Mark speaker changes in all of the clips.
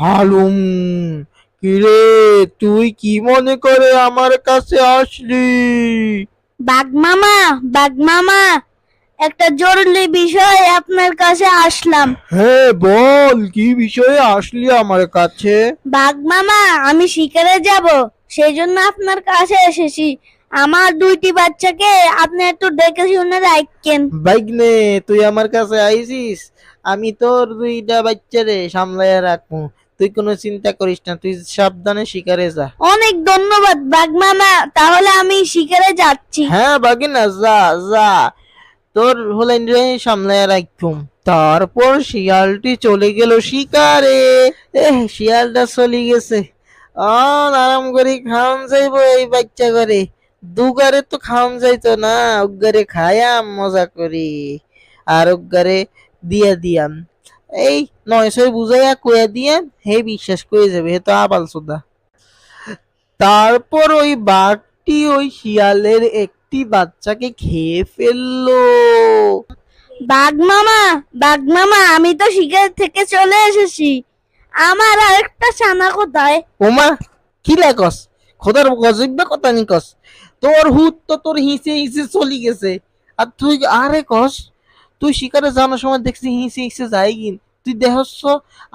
Speaker 1: হালুম কিরে তুই কি মনে করে আমার কাছে আসলি?
Speaker 2: বাঘ মামা বাঘ মামা একটা জরুরি বিষয় আপনার কাছে আসলাম।
Speaker 1: হ্যাঁ বল কি বিষয়ে আসলি আমার কাছে?
Speaker 2: বাঘ মামা আমি শিকারে যাব সেই জন্য আপনার কাছে এসেছি। আমার দুইটি বাচ্চাকে আপনি একটু দেখে শুনে রাখেন।
Speaker 1: বাইকনে তুই আমার কাছে আইছিস আমি তোর দুইটা বাচ্চারে সামলাইয়া রাখব। তুই কোনো চিন্তা করিস না তুই সাবধানে শিকারে যা।
Speaker 2: অনেক ধন্যবাদ বাঘ মামা। তাহলে আমি শিকারে যাচ্ছি।
Speaker 1: হ্যাঁ বাগিনা যা যা। তোর হলেন রে সামলাইয়া রাখুম। তারপর শিয়ালটি চলে গেল শিকারে। এ শিয়ালটা চলে গেছে। অন আরাম করে খাওয়ান যাইব এই বাচ্চা করে দুগারে তো খাওয়ান যাইতো না উগারে খায়াম মজা করি। আর উগারে দিয়া দিয়াম। এই নয় ছয় বুঝাইয়া কইয়া দিয়াম হে বিশ্বাস করে যাবে হে তো আবাল সুদা তারপর ওই বাঘটি ওই শিয়ালের একটি বাচ্চাকে খেয়ে ফেলল।
Speaker 2: বাঘ মামা বাঘ মামা আমি তো শিকার থেকে চলে এসেছি। আমার আরেকটা ছানা কোথায়?
Speaker 1: ওমা কি লাগস খোদার গজব্য কথা নি কস তোর হুত তো তোর হিসে হিসে চলি গেছে। আর তুই আরে কস তুই শিকারে যাওয়ার সময় দেখছি হিসে হিসে যাই গিন তুই দেহস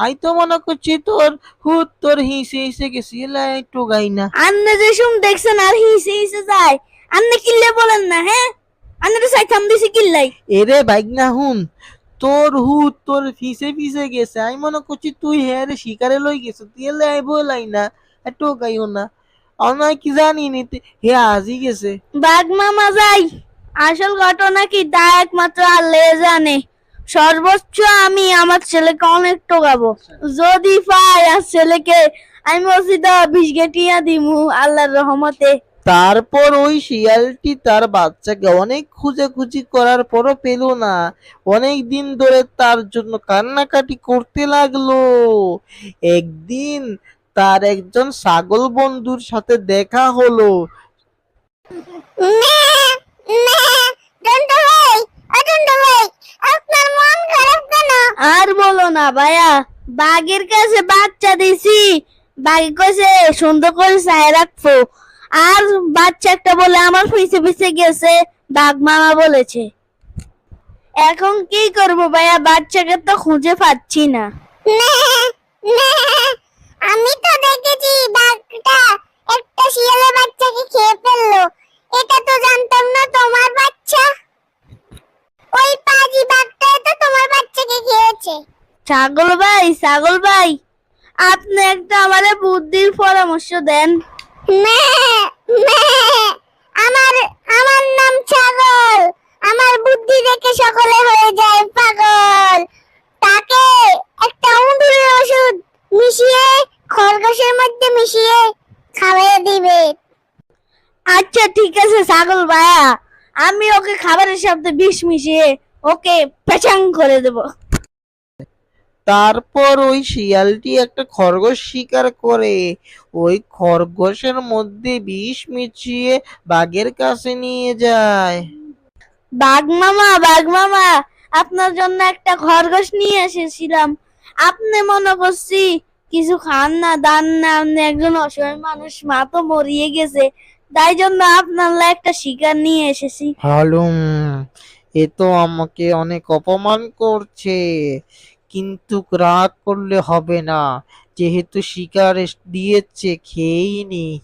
Speaker 1: আই তো মনে করছি তোর হুত তোর হিসে হিসে গেছি এলা একটু গাই না।
Speaker 2: আন্নে যে শুন দেখছেন আর হিসে হিসে যায়। আন্নে কিল্লে বলেন না হ্যাঁ? আন্নে তো সাইথাম দিছি কিল্লাই।
Speaker 1: এরে বাইক না হুন তোর হুত তোর ফিসে ফিসে গেছে। আমি মনে করছি তুই হ্যাঁ রে শিকারে লই গেছে তুই লাই না একটু গাইও না। আমার কি জানি নি হে আজি গেছে।
Speaker 2: বাঘ মামা যাই আসল ঘটনা কি তা একমাত্র আল্লাহ জানে। সর্বোচ্চ আমি আমার ছেলেকে অনেক টোকাবো যদি পাই আর ছেলেকে আমি বিষ গেটিয়া দিমু আল্লাহর রহমতে।
Speaker 1: তারপর ওই শিয়ালটি তার বাচ্চাকে অনেক খুঁজে খুঁজি করার পরও পেল না। অনেক দিন ধরে তার জন্য কান্নাকাটি করতে লাগল। একদিন তার একজন ছাগল বন্ধুর সাথে দেখা হলো।
Speaker 2: আর বলো না ভাইয়া, বাঘের কাছে বাচ্চা দিছি। বাঘে কইছে, সুন্দর করে চায় রাখব আর বাচ্চা একটা বলে আমার পিছে পিছে গেছে, বাঘ মামা বলেছে। এখন কি করব ভাইয়া? বাচ্চাকে তো খুঁজে পাচ্ছি না
Speaker 3: আমি তো দেখেছি বাঘটা একটা শিয়ালের বাচ্চাকে খেয়ে ফেলল এটা তো জানতাম না তোমার বাচ্চা ওই পাজি বাঘটা তো তোমার খেয়েছে
Speaker 2: ছাগল ভাই ছাগল ভাই আপনি একটা আমারে বুদ্ধির পরামর্শ দেন।
Speaker 3: আমার আমার নাম ছাগল। আমার বুদ্ধি দেখে সকলে হয়ে যায় পাগল। তাকে একটা উঁদুরের ওষুধ মিশিয়ে খরগোশের মধ্যে মিশিয়ে খাওয়াইয়ে দিবে।
Speaker 2: আচ্ছা ঠিক আছে ছাগল ভাইয়া। আমি ওকে খাবারের সাথে বিষ মিশিয়ে ওকে পেচাং করে দেব।
Speaker 1: তারপর ওই শিয়ালটি একটা খরগোশ শিকার করে। ওই খরগোশের মধ্যে বিষ মিশিয়ে বাঘের কাছে নিয়ে যায়।
Speaker 2: বাঘ মামা বাঘ মামা আপনার জন্য একটা খরগোশ নিয়ে এসেছিলাম। আপনি মনে করছি কিছু খান না দান না আপনি একজন অসহায় মানুষ মা তো মরিয়ে গেছে। তাই জন্য আপনার একটা শিকার নিয়ে এসেছি।
Speaker 1: হালুম এ তো আমাকে অনেক অপমান করছে। কিন্তু রাগ করলে হবে না। যেহেতু শিকার দিয়েছে খেয়েই নি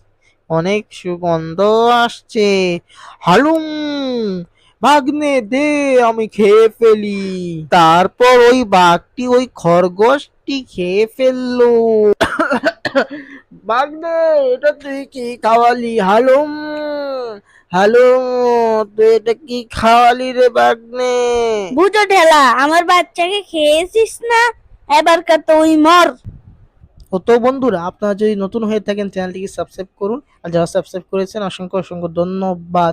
Speaker 1: অনেক সুগন্ধ আসছে। হালুম! ভাগ্নে, দে, আমি খেয়ে ফেলি। তারপর ওই বাঘটি ওই খরগোশটি খেয়ে ফেলল। ভাগ্নে, এটা তুই কি খাওয়ালি? হালুম! হ্যালো তুই এটা কি খাওয়ালি রে বাগনে?
Speaker 2: বুঝো ঢেলা আমার বাচ্চাকে খেয়েছিস না? এবারকার তো ওই মর।
Speaker 1: ও তো বন্ধুরা আপনারা যদি নতুন হয়ে থাকেন চ্যানেলটিকে সাবস্ক্রাইব করুন। আর যারা সাবস্ক্রাইব করেছেন অসংখ্য অসংখ্য ধন্যবাদ।